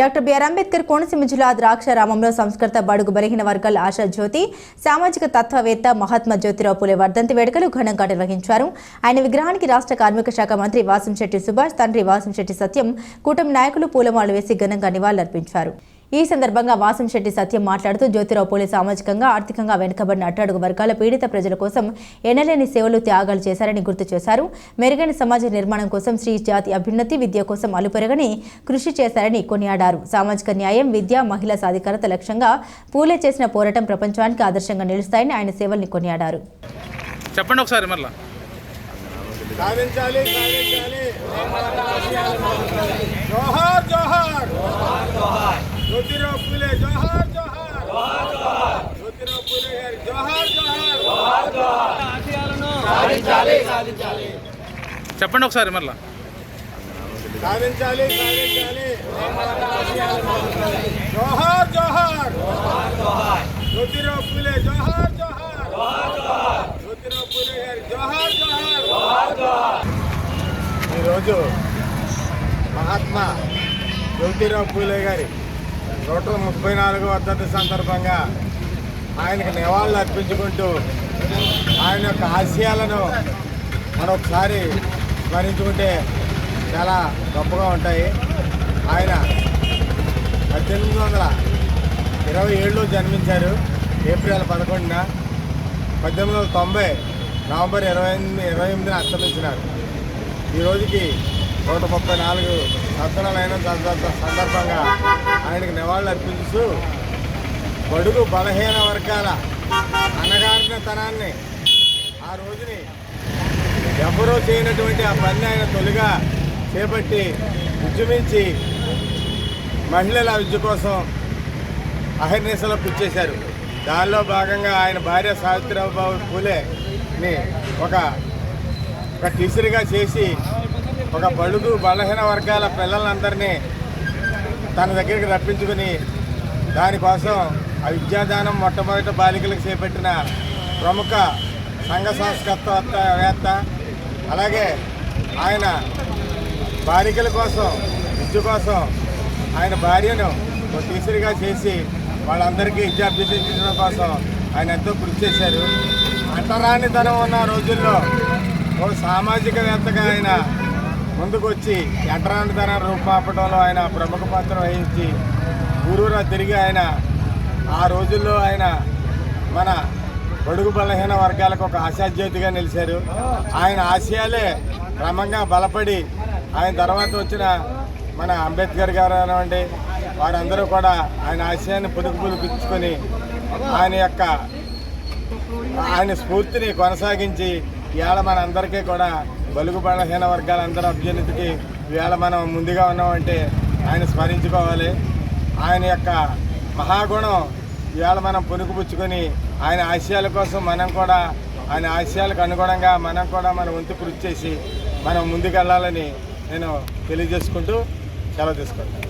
Doctor BR Ambedkar Konaseema జిల్లా ద్రాక్షారామంలో సంస్కృత బడుగు బలహీన వర్గాల ఆశా జ్యోతి సామాజిక తత్వవేత్త మహాత్మా జ్యోతిరావు పూలే వర్ధంతి వేడుకలు ఘనంగా నిర్వహించారు. ఆయన విగ్రహానికి రాష్ట్ర కార్మిక శాఖ మంత్రి వాసంశెట్టి సుభాష్ తండ్రి వాసంశెట్టి సత్యం కూటమి నాయకులు పూలమాలలు వేసి ఘనంగా నివాళులర్పించారు. ఈ సందర్భంగా వాసంశెట్టి సత్యం మాట్లాడుతూ జ్యోతిరావు పూలే సామాజికంగా ఆర్థికంగా వెనుకబడిన అట్టడుగు వర్గాల పీడిత ప్రజల కోసం ఎనలేని సేవలు త్యాగాలు చేశారని గుర్తు చేశారు. మెరుగైన సమాజ నిర్మాణం కోసం శ్రీ జాతి అభ్యున్నతి విద్య కోసం అలుపెరగని కృషి చేశారని కొనియాడారు. సామాజిక న్యాయం విద్య మహిళా సాధికారత లక్ష్యంగా పూలే చేసిన పోరాటం ప్రపంచానికి ఆదర్శంగా నిలుస్తాయని ఆయన సేవల్ని కొనియాడారు. చెప్పండి ఒకసారి మరలా. సాధించాలి సాధించాలి. జోహార్ జోహార్. జ్యోతిరావు పూలే జోహార్ జోహార్ జ్యోతిరావు పూలే గారి జోహార్ జోహార్ చెప్పండి ఒకసారి మరలా. సాధించాలి సాధించాలి జోహార్ జోహార్ జ్యోతిరావు పూలే జోహార్ జోహార్ జ్యోతిరావు పూలే గారి జోహార్ జోహార్ ఈరోజు మహాత్మా జ్యోతిరావు పూలే గారి నూట ముప్పై నాలుగు వర్ధంతి సందర్భంగా ఆయనకు నివాళులు అర్పించుకుంటూ ఆయన యొక్క ఆశయాలను మరొకసారి స్మరించుకుంటే చాలా గొప్పగా ఉంటాయి. ఆయన పద్దెనిమిది వందల ఇరవై ఏడులో జన్మించారు ఏప్రిల్ పదకొండున. పద్దెనిమిది వందల తొంభై నవంబర్ ఇరవై ఎనిమిది ఇరవై ఎనిమిదిన అస్తమించినారు. ఈ రోజుకి నూట ముప్పై నాలుగు సంవత్సరాలైన సందర్భంగా ఆయనకు నివాళులు అర్పిస్తూ బడుగు బలహీన వర్గాల అనగారిన తనాన్ని ఆ రోజుని ఎవరో చేయనటువంటి ఆ పని ఆయన తొలిగా చేపట్టి ఉద్యమించి మహిళల విద్య కోసం అహర్నిశలో పిచ్చేశారు. దానిలో భాగంగా ఆయన భార్య సావిత్రిబాబు పూలేని ఒక ఒక టీచర్గా చేసి ఒక బడుగు బలహీన వర్గాల పిల్లలందరినీ తన దగ్గరికి రప్పించుకుని దానికోసం ఆ విద్యాదానం మొట్టమొదటి బాలికలకు చేపట్టిన ప్రముఖ సంఘ సంస్కర్తవేత్త అలాగే ఆయన బాలికల కోసం విద్య కోసం ఆయన భార్యను ఒక టీచర్గా చేసి వాళ్ళందరికీ విద్య అభ్యసించడం కోసం ఆయన ఎంతో కృషి చేశారు. అంటరానితనం ఉన్న రోజుల్లో ఒక సామాజికవేత్తగా ఆయన ముందుకొచ్చి వచ్చి అంటరానితనం రూపాపడంలో ఆయన ప్రముఖ పాత్ర వహించి ఊరూరా తిరిగి ఆయన ఆ రోజుల్లో ఆయన మన బడుగు బలహీన వర్గాలకు ఒక ఆశాజ్యోతిగా నిలిచారు. ఆయన ఆశయాలే క్రమంగా బలపడి ఆయన తర్వాత వచ్చిన మన అంబేద్కర్ గారు అనివ్వండి వారందరూ కూడా ఆయన ఆశయాన్ని పుదుకు పులిపించుకొని ఆయన యొక్క ఆయన స్ఫూర్తిని కొనసాగించి ఇవాళ మనందరికీ కూడా బలుగు బలహీన వర్గాలందరూ అభ్యున్నతికి ఇవాళ మనం ముందుగా ఉన్నామంటే ఆయన స్మరించుకోవాలి. ఆయన యొక్క మహాగుణం ఇవాళ మనం పుణుకుపుచ్చుకొని ఆయన ఆశయాల కోసం మనం కూడా ఆయన ఆశయాలకు అనుగుణంగా మనం కూడా మన వంతు కృషి చేసి మనం ముందుకెళ్ళాలని నేను తెలియజేసుకుంటూ సెలవు తీసుకుంటాను